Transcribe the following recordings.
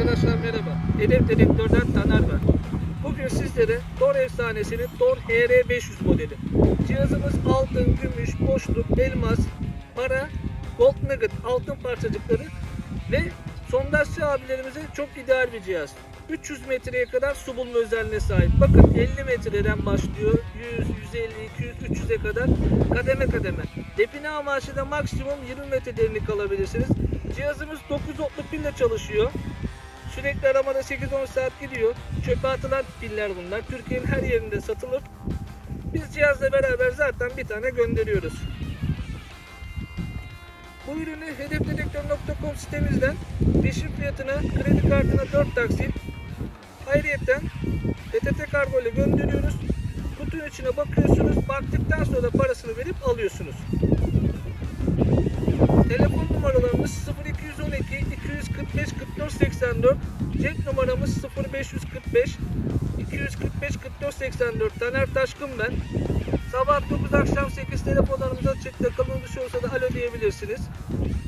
Arkadaşlar merhaba. Hedef Dedektör'den Taner ben. Bugün sizlere Dor efsanesinin Dor HR500 modeli. Cihazımız altın, gümüş, boşluk, elmas, para, gold nugget, altın parçacıkları ve sondajçı abilerimize çok ideal bir cihaz. 300 metreye kadar su bulma özelliğine sahip. Bakın 50 metreden başlıyor. 100, 150, 200, 300'e kadar kademe kademe. Depine amaçlı da maksimum 20 metre derinlik alabilirsiniz. Cihazımız 9 voltluk pille çalışıyor. Sürekli aramada 8-10 saat gidiyor. Çöpe atılan piller bunlar. Türkiye'nin her yerinde satılır. Biz cihazla beraber zaten bir tane gönderiyoruz. Bu ürünü hedefdedektör.com sitemizden peşin fiyatına kredi kartına 4 taksit ayrıyeten PTT kargo ile gönderiyoruz. Kutunun içine bakıyorsunuz. Baktıktan sonra da parasını verip alıyorsunuz. Telefon numaralarımız 0212 245 44 84. Cep numaramız 0545 245 44 84. Taner Taşkın ben. Sabah 9 akşam 8 telefonlarımız açık. Takımın dışı olsa da alo diyebilirsiniz.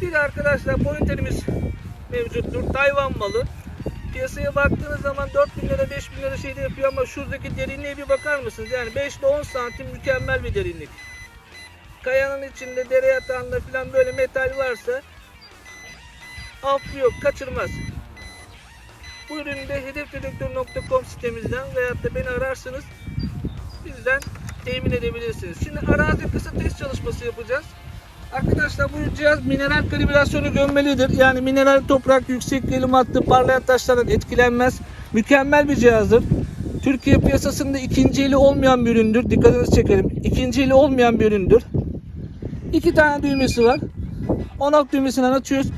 Bir arkadaşlar pointerimiz mevcuttur. Tayvan malı. Piyasaya baktığınız zaman 4 bin lira 5 bin lira şeyde yapıyor ama şuradaki derinliğe bir bakar mısınız? Yani 5 ile 10 santim mükemmel bir derinlik kayanın içinde dere yatağında falan böyle metal varsa affı yok kaçırmaz. Bu ürünü de hedefdedektör.com sitemizden veyahut da beni ararsınız bizden temin edebilirsiniz. Şimdi arazi kısa test çalışması yapacağız. Arkadaşlar bu cihaz mineral kalibrasyonu gömmelidir. Yani mineral toprak, yüksek gelim hattı, parlayan taşlardan etkilenmez. Mükemmel bir cihazdır. Türkiye piyasasında ikinci eli olmayan bir üründür. Dikkatinizi çekelim. İkinci eli olmayan bir üründür. İki tane düğmesi var. On ok düğmesinden açıyoruz.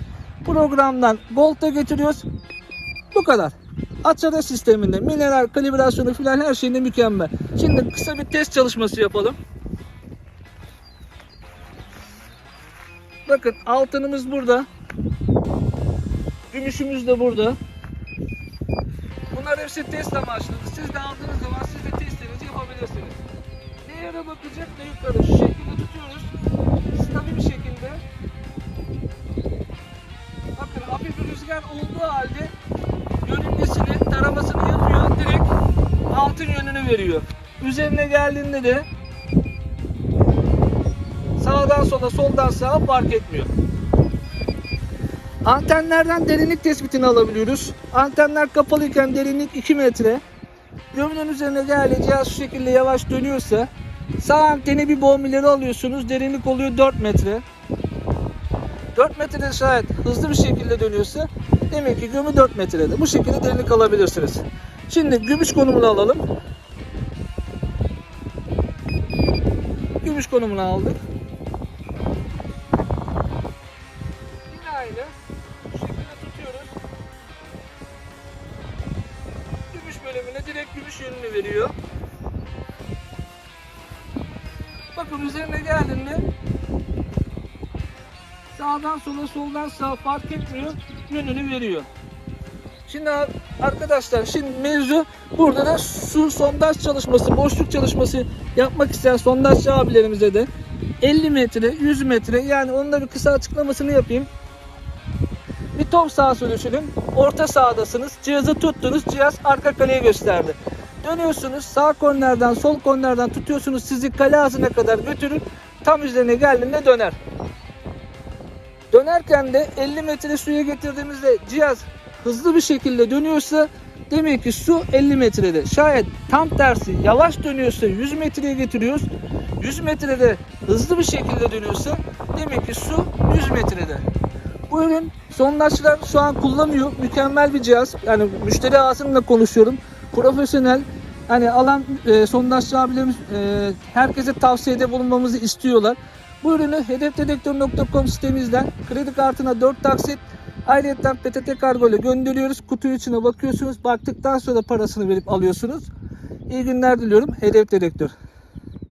Programdan Gold'a getiriyoruz. Bu kadar. Açada sisteminde mineral kalibrasyonu filan her şeyinde mükemmel. Şimdi kısa bir test çalışması yapalım. Bakın altınımız burada. Gümüşümüz de burada. Bunlar hepsi test amaçlı. Siz de aldığınız zaman siz de testlerinizi yapabilirsiniz. Ne yere bakacak ne yukarı. Şu şekilde tutuyoruz. Rüzgar olduğu halde yörüngesini, taramasını yapıyor. Direkt altın yönünü veriyor. Üzerine geldiğinde de sağdan sola, soldan sağa fark etmiyor. Antenlerden derinlik tespitini alabiliyoruz. Antenler kapalıyken derinlik 2 metre. Gömünün üzerine geldi cihaz şu şekilde yavaş dönüyorsa sağ anteni bir boğum ileri alıyorsunuz. Derinlik oluyor 4 metre. 4 metrede şayet hızlı bir şekilde dönüyorsa demek ki gömü 4 metrede. Bu şekilde derinlik alabilirsiniz. Şimdi gümüş konumunu alalım. Gümüş konumunu aldık. Bu şekilde tutuyoruz. Gümüş bölümüne direkt gümüş yönünü veriyor. Bakın üzerine geldiğinde sağdan sola soldan sağa fark etmiyor. Yönünü veriyor. Şimdi ar- arkadaşlar şimdi mevzu burada da su sondaj çalışması, boşluk çalışması yapmak isteyen sondajçı abilerimize de 50 metre, 100 metre yani onun da bir kısa açıklamasını yapayım. Bir top sağa düşünün. Orta sahadasınız. Cihazı tuttunuz. Cihaz arka kaleye gösterdi. Dönüyorsunuz. Sağ kornerden sol kornerden tutuyorsunuz. Sizi kale ağzına kadar götürür. Tam üzerine geldiğinde döner. Dönerken de 50 metre suya getirdiğimizde cihaz hızlı bir şekilde dönüyorsa demek ki su 50 metrede. Şayet tam tersi yavaş dönüyorsa 100 metreye getiriyoruz. 100 metrede hızlı bir şekilde dönüyorsa demek ki su 100 metrede. Bu ürün sondajçılar şu an kullanıyor. Mükemmel bir cihaz. Yani müşteri ağzımla konuşuyorum. Profesyonel. Hani alan e, sondajçı abilerimiz e, herkese tavsiyede bulunmamızı istiyorlar. Bu ürünü hedefdedektör.com sitemizden kredi kartına 4 taksit ayrıca PTT kargo ile gönderiyoruz. Kutunun içine bakıyorsunuz. Baktıktan sonra parasını verip alıyorsunuz. İyi günler diliyorum. Hedef Dedektör.